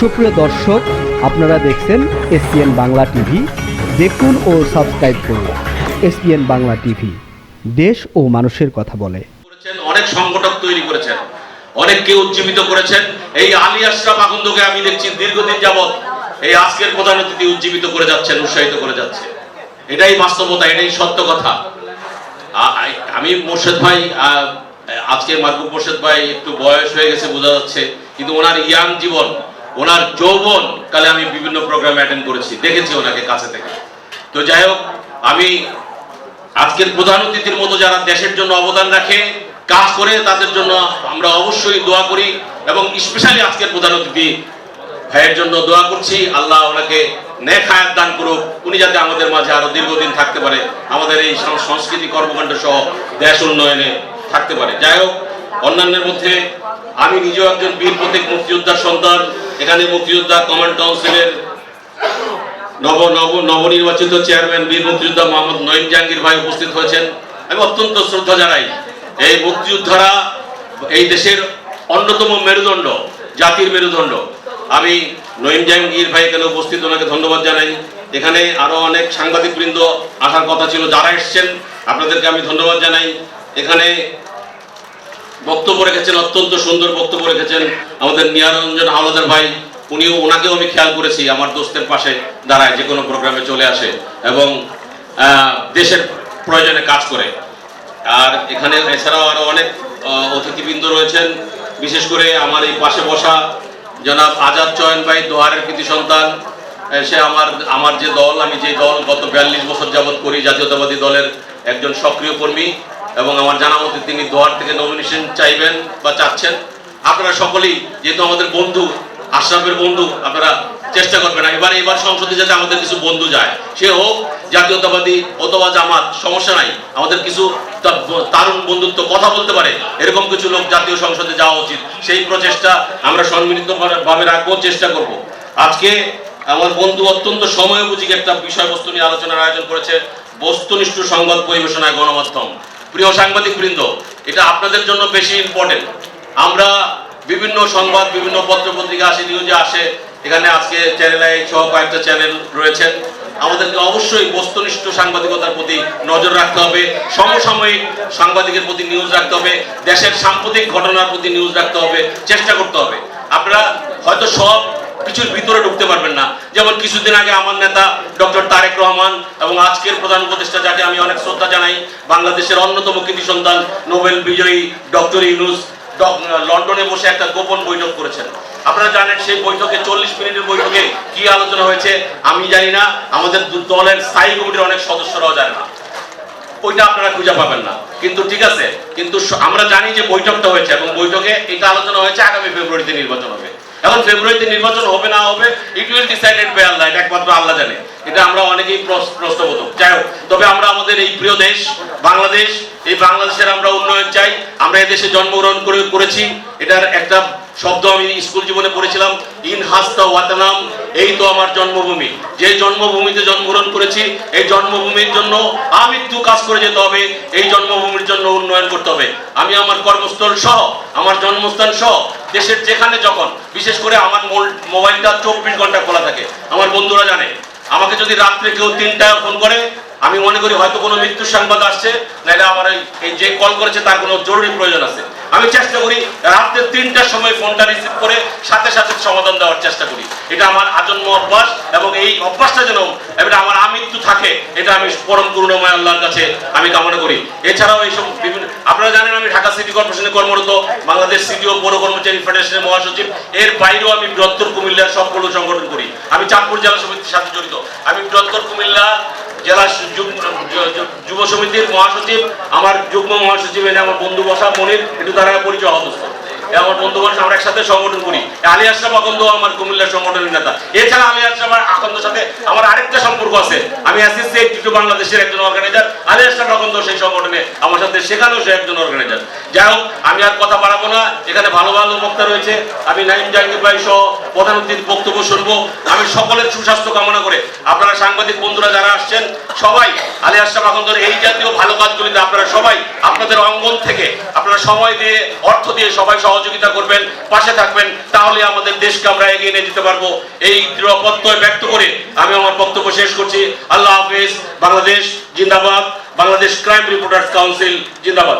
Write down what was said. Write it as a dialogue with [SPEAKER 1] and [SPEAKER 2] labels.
[SPEAKER 1] সুপ্রিয় দর্শক, আপনারা দেখছেন এসপিএন বাংলা টিভি। দেখুন ও সাবস্ক্রাইব করুন এসপিএন বাংলা টিভি। দেশ ও মানুষের কথা বলে।
[SPEAKER 2] অনেক সংগঠক তৈরি করেছেন অনেককে উজ্জীবিত করেছেন। এই আলী আশরাফ আকন্দকে আমি দেখছি দীর্ঘদিন যাবৎ এই আজকের প্রধান অতিথি উজ্জীবিত করে যাচ্ছেন, উৎসাহিত করে যাচ্ছে। এটাই বাস্তবতা, এটাই সত্য কথা। আমি মোর্শেদ ভাই আজকে মাহবুব মোর্শেদ ভাই একটু বয়স হয়ে গেছে, বোঝা যাচ্ছে। কিন্তু ওনার ইয়াং জীবন ওনার যৌবন কালে আমি বিভিন্ন প্রোগ্রাম অ্যাটেন্ড করেছি, দেখেছি ওনাকে কাছে থেকে। তো যাই হোক, আমি আজকের প্রধান অতিথির মতো যারা দেশের জন্য অবদান রাখে, কাজ করে তাদের জন্য আমরা অবশ্যই দোয়া করি এবং স্পেশালি আজকের প্রধান অতিথি ভাইয়ের জন্য দোয়া করছি। আল্লাহ ওনাকে নেক হায়াত দান করুক। উনি যাতে আমাদের মাঝে আরও দীর্ঘদিন থাকতে পারে, আমাদের এই সংস্কৃতি কর্মকাণ্ড সহ দেশ উন্নয়নে থাকতে পারে। যাই হোক, অন্যান্যের মধ্যে আমি নিজেও একজন বীর প্রতীক মুক্তিযোদ্ধার সন্তান। এখানে মুক্তিযোদ্ধা কমান্ড কাউন্সিলের নব নব নবনির্বাচিত চেয়ারম্যান বীর মুক্তিযোদ্ধা মোহাম্মদ নঈম জাহাঙ্গীর ভাই উপস্থিত হয়েছেন। আমি অত্যন্ত শ্রদ্ধা জানাই এই মুক্তিযোদ্ধারা এই দেশের অন্যতম মেরুদণ্ড, জাতির মেরুদণ্ড। আমি নঈম জাহাঙ্গীর ভাই এখানে উপস্থিত, ওনাকে ধন্যবাদ জানাই। এখানে আরও অনেক সাংবাদিক বৃন্দ আসার কথা ছিল, যারা এসছেন, আপনাদেরকে আমি ধন্যবাদ জানাই। এখানে বক্তব্য রেখেছেন, অত্যন্ত সুন্দর বক্তব্য রেখেছেন আমাদের নিয়ারঞ্জন হাওলাদার ভাই। উনিও, ওনাকেও আমি খেয়াল করেছি, আমার দোস্তের পাশে দাঁড়ায়, যে কোনো প্রোগ্রামে চলে আসে এবং দেশের প্রয়োজনে কাজ করে। আর এখানে এছাড়াও আরও অনেক অতিথিবৃন্দ রয়েছেন, বিশেষ করে আমার এই পাশে বসা জনাব আজাদ চয়ন ভাই, দোহারের কৃতি সন্তান। সে আমার আমার যে দল, আমি যে দল গত বিয়াল্লিশ বছর যাবৎ করি, জাতীয়তাবাদী দলের একজন সক্রিয় কর্মী। এবং আমার জানা মতে তিনি দোয়ার থেকে নমিনেশন চাইবেন বা চাচ্ছেন। আপনারা সকলেই, যেহেতু আমাদের বন্ধু, আশরাফের বন্ধু, আপনারা চেষ্টা করবেন এবার এবার সংসদে যাতে আমাদের কিছু বন্ধু যায়। সে হোক, জাতীয়তাবাদী অথবা জামাত, সমস্যা নাই। আমাদের কিছু তারুণ বন্ধুত্ব, কথা বলতে পারে। এরকম কিছু লোক জাতীয় সংসদে যাওয়া উচিত। সেই প্রচেষ্টা আমরা সম্মিলিত ভাবে রাখব, চেষ্টা করব। আজকে আমার বন্ধু অত্যন্ত সময়োপযোগী একটা বিষয়বস্তু নিয়ে আলোচনার আয়োজন করেছে বস্তুনিষ্ঠ সংবাদ পরিবেশনায় গণমাধ্যম। প্রিয় সাংবাদিক বৃন্দ এটা আপনাদের জন্য বেশি ইম্পর্টেন্ট আমরা বিভিন্ন সংবাদ, বিভিন্ন পত্র পত্রিকা আসে নিউজে আসে, এখানে আজকে চ্যানেল আই সহ কয়েকটা চ্যানেল রয়েছেন। আমাদেরকে অবশ্যই বস্তুনিষ্ঠ সাংবাদিকতার প্রতি নজর রাখতে হবে, সমসাময়িক সাংবাদিকের প্রতি নিউজ রাখতে হবে, দেশের সাম্প্রতিক ঘটনার প্রতি নিউজ রাখতে হবে, চেষ্টা করতে হবে। আপনারা হয়তো সব কিছুর ভিতরে ঢুকতে পারবেন না। যেমন কিছুদিন আগে আমার নেতা ডক্টর তারেক রহমান এবং আজকের প্রধান উপদেষ্টা যাকে আমি অনেক শ্রদ্ধা জানাই, বাংলাদেশের অন্যতম কৃতি সন্তান, নোবেল বিজয়ী ডক্টর ইউনুস লন্ডনে বসে একটা গোপন বৈঠক করেছেন। আপনারা জানেন সেই বৈঠকে চল্লিশ মিনিটের বৈঠকে কি আলোচনা হয়েছে? আমি জানি না। আমাদের দলের স্থায়ী কমিটির অনেক সদস্যরাও জানে না। ওইটা আপনারা খুঁজে পাবেন না। কিন্তু ঠিক আছে। কিন্তু আমরা জানি যে বৈঠকটা হয়েছে এবং বৈঠকে এটা আলোচনা হয়েছে আগামী ফেব্রুয়ারিতে নির্বাচন হবে। এখন ফেব্রুয়ারিতে নির্বাচন হবে না হবে it will decided by Allah এটা একমাত্র আল্লাহ জানে। এটা আমরা অনেকেই প্রশ- প্রশ্নবোধক। যাই হোক, তবে আমরা আমাদের এই প্রিয় দেশ, বাংলাদেশ, এই বাংলাদেশের আমরা উন্নয়ন চাই। আমরা এদেশে জন্মগ্রহণ করে করেছি। এটার একটা শব্দ আমি স্কুল জীবনে পড়েছিলাম, ইন হাস্তা ওয়াতানাম এই তো আমার জন্মভূমি। যে জন্মভূমিতে জন্মগ্রহণ করেছি, এই জন্মভূমির জন্য আমি আমৃত্যু কাজ করে যেতে হবে, এই জন্মভূমির জন্য উন্নয়ন করতে হবে। আমি আমার কর্মস্থল সহ, আমার জন্মস্থান সহ দেশের যেখানে যখন, বিশেষ করে আমার মোবাইলটা চব্বিশ ঘণ্টা খোলা থাকে, আমার বন্ধুরা জানে, আমাকে যদি রাত্রে কেউ তিনটায় ফোন করে, আমি মনে করি হয়তো কোনো মৃত্যু সংবাদ আসছে, নাহলে আমার এই যে কল করেছে তার কোনো জরুরি প্রয়োজন আছে। আমি চেষ্টা করি রাত্রে তিনটার সময় ফোনটা রিসিভ করে সাথে সাথে সমাধান দেওয়ার চেষ্টা করি। এটা আমার আজন্ম অভ্যাস এবং এই অভ্যাসটা যেন এটা আমার আমৃত্যু থাকে, এটা আমি পরম করুণাময় আল্লাহর কাছে আমি কামনা করি। এছাড়াও এইসব বিভিন্ন, আপনারা জানেন আমি ঢাকা সিটি কর্পোরেশনে কর্মরত, বাংলাদেশ সিটি ও পৌর কর্মচারী ফেডারেশনের মহাসচিব। এর বাইরেও আমি বৃহত্তর কুমিল্লার সবগুলো সংগঠন করি। আমি চাঁদপুর জেলা সমিতির সাথে জড়িত। আমি বৃহত্তর কুমিল্লা জেলা যুব সমিতির মহাসচিব, আমার যুগ্ম মহাসচিব, এনে আমার বন্ধু বসা মনির, একটু তারা পরিচয় অবস্থা আমার বন্ধু বসা আমরা একসাথে সংগঠন করি। আলী আশরাফ আকন্দ আমার কুমিল্লার সংগঠনের নেতা। এছাড়া আলী আশরাফ আকন্দর সাথে আমার আরেকটা সম্পর্ক আছে। আমি অ্যাসিস্টে টু বাংলাদেশের একজন অর্গানাইজার আলী আশরাফ আকন্দ সেই সংগঠনে আমার সাথে সেখানেও সে একজন অর্গানাইজার যাই হোক, আমি আর কথা বাড়াবো না। এখানে ভালো ভালো বক্তা রয়েছে। আমি নাইম জাহাঙ্গীর ভাই সহ প্রধান অতিথির বক্তব্য শুনব। আমি সকলের সুস্বাস্থ্য কামনা করে। আপনারা সাংবাদিক বন্ধুরা যারা আসছেন, সবাই, আলী আশরাফ আকন্দর এই জাতীয় ভালো কাজগুলিতে আপনারা সবাই আপনাদের অঙ্গন থেকে আপনারা সময় দিয়ে, অর্থ দিয়ে সবাই সহযোগিতা করবেন, পাশে থাকবেন, তাহলে আমাদের দেশকে আমরা এগিয়ে নিয়ে যেতে পারব। এই দৃঢ় ব্যক্ত করে আমি আমার বক্তব্য শেষ করছি। আল্লাহ হাফেজ, বাংলাদেশ জিন্দাবাদ, বাংলাদেশ ক্রাইম রিপোর্টার্স কাউন্সিল জিন্দাবাদ।